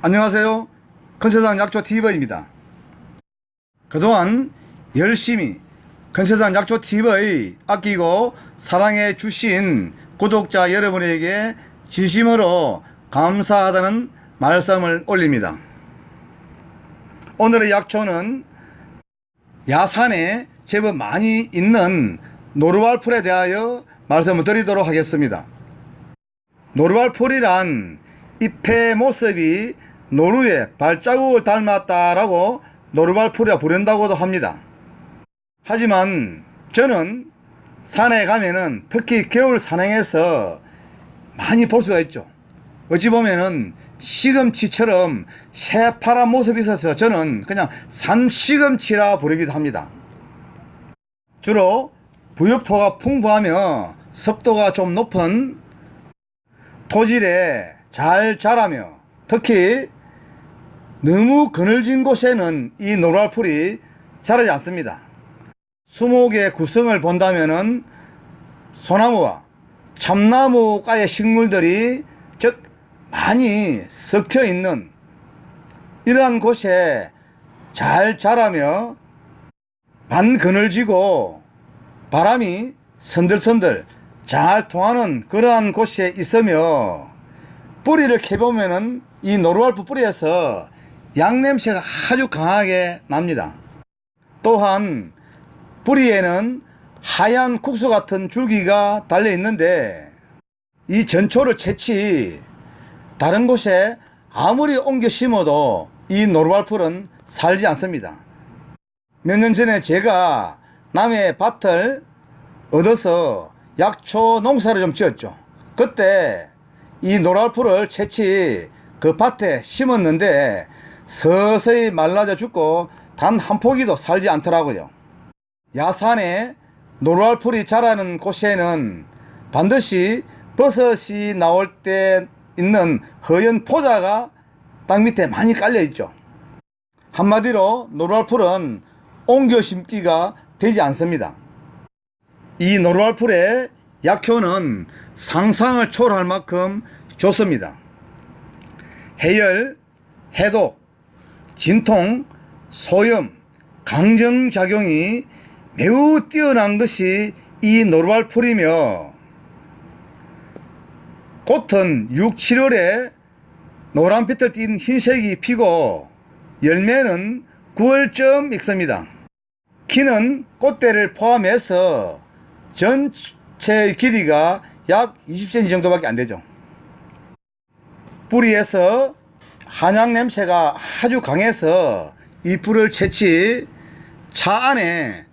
안녕하세요. 컨세상 약초 TV입니다. 그동안 열심히 컨세상 약초 TV 아끼고 사랑해 주신 구독자 여러분에게 진심으로 감사하다는 말씀을 올립니다. 오늘의 약초는 야산에 제법 많이 있는 노르왈풀에 대하여 말씀을 드리도록 하겠습니다. 노르왈풀이란 잎의 모습이 노루의 발자국을 닮았다라고 노르발풀이라 부른다고도 합니다. 하지만 저는 산에 가면은 특히 겨울 산행에서 많이 볼 수가 있죠. 어찌 보면은 시금치처럼 새파란 모습이 있어서 저는 그냥 산 시금치라 부르기도 합니다. 주로 부엽토가 풍부하며 습도가 좀 높은 토질에 잘 자라며 특히 너무 그늘진 곳에는 이 노랄풀이 자라지 않습니다. 수목의 구성을 본다면은 소나무와 참나무과의 식물들이 즉 많이 섞여 있는 이러한 곳에 잘 자라며 반그늘지고 바람이 선들선들 잘 통하는 그러한 곳에 있으며 뿌리를 캐보면은 이 노루알프 뿌리에서 양냄새가 아주 강하게 납니다. 또한 뿌리에는 하얀 국수 같은 줄기가 달려 있는데 이 전초를 채취 다른 곳에 아무리 옮겨 심어도 이 노루알풀은 살지 않습니다. 몇 년 전에 제가 남의 밭을 얻어서 약초 농사를 좀 지었죠. 그때 이 노랄풀을 채취 그 밭에 심었는데 서서히 말라져 죽고 단 한 포기도 살지 않더라고요. 야산에 노랄풀이 자라는 곳에는 반드시 버섯이 나올 때 있는 허연 포자가 땅 밑에 많이 깔려 있죠. 한마디로 노랄풀은 옮겨 심기가 되지 않습니다. 이 노루알풀의 약효는 상상을 초월할 만큼 좋습니다. 해열, 해독, 진통, 소염, 강정작용이 매우 뛰어난 것이 이 노루알풀이며 꽃은 6, 7월에 노란빛을 띤 흰색이 피고 열매는 9월쯤 익습니다. 키는 꽃대를 포함해서 전 체 길이가 약 20cm 정도밖에 안 되죠. 뿌리에서 한약 냄새가 아주 강해서 이 풀을 채취 차 안에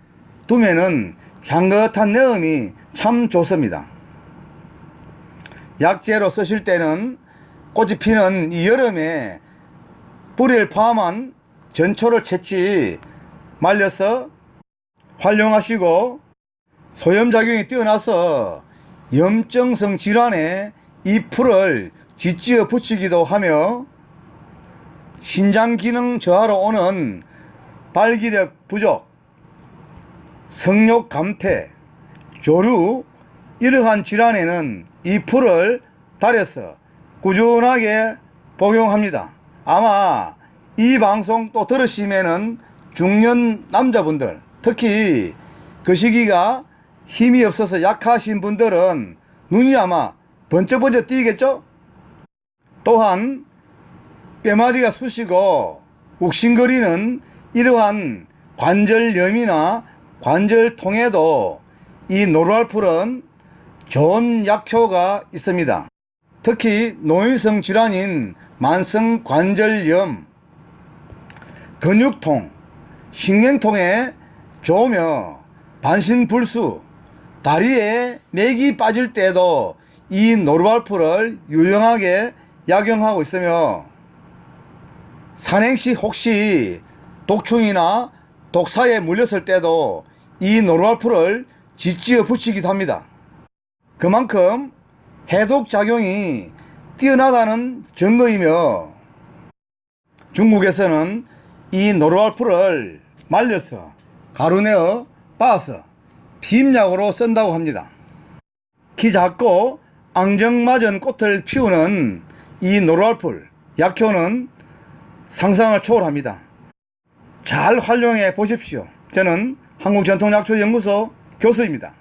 두면은 향긋한 내음이 참 좋습니다. 약재로 쓰실 때는 꽃이 피는 이 여름에 뿌리를 포함한 전초를 채취 말려서 활용하시고 소염작용이 뛰어나서 염증성 질환에 이 풀을 짓지어 붙이기도 하며 신장 기능 저하로 오는 발기력 부족, 성욕 감퇴, 조류 이러한 질환에는 이 풀을 달여서 꾸준하게 복용합니다. 아마 이 방송 또 들으시면은 중년 남자분들 특히 그 시기가 힘이 없어서 약하신 분들은 눈이 아마 번쩍번쩍 뛰겠죠? 또한 뼈마디가 쑤시고 욱신거리는 이러한 관절염이나 관절통에도 이 노루알풀은 좋은 약효가 있습니다. 특히 노인성 질환인 만성 관절염, 근육통, 신경통에 좋으며 반신불수, 다리에 맥이 빠질 때도 이 노르발풀을 유용하게 약용하고 있으며 산행 시 혹시 독충이나 독사에 물렸을 때도 이 노르발풀을 짓지어 붙이기도 합니다. 그만큼 해독 작용이 뛰어나다는 증거이며 중국에서는 이 노르발풀을 말려서 가루내어 빻아서 비임약으로 쓴다고 합니다. 키 작고 앙정맞은 꽃을 피우는 이 노루알풀 약효는 상상을 초월합니다. 잘 활용해 보십시오. 저는 한국전통약초연구소 교수입니다.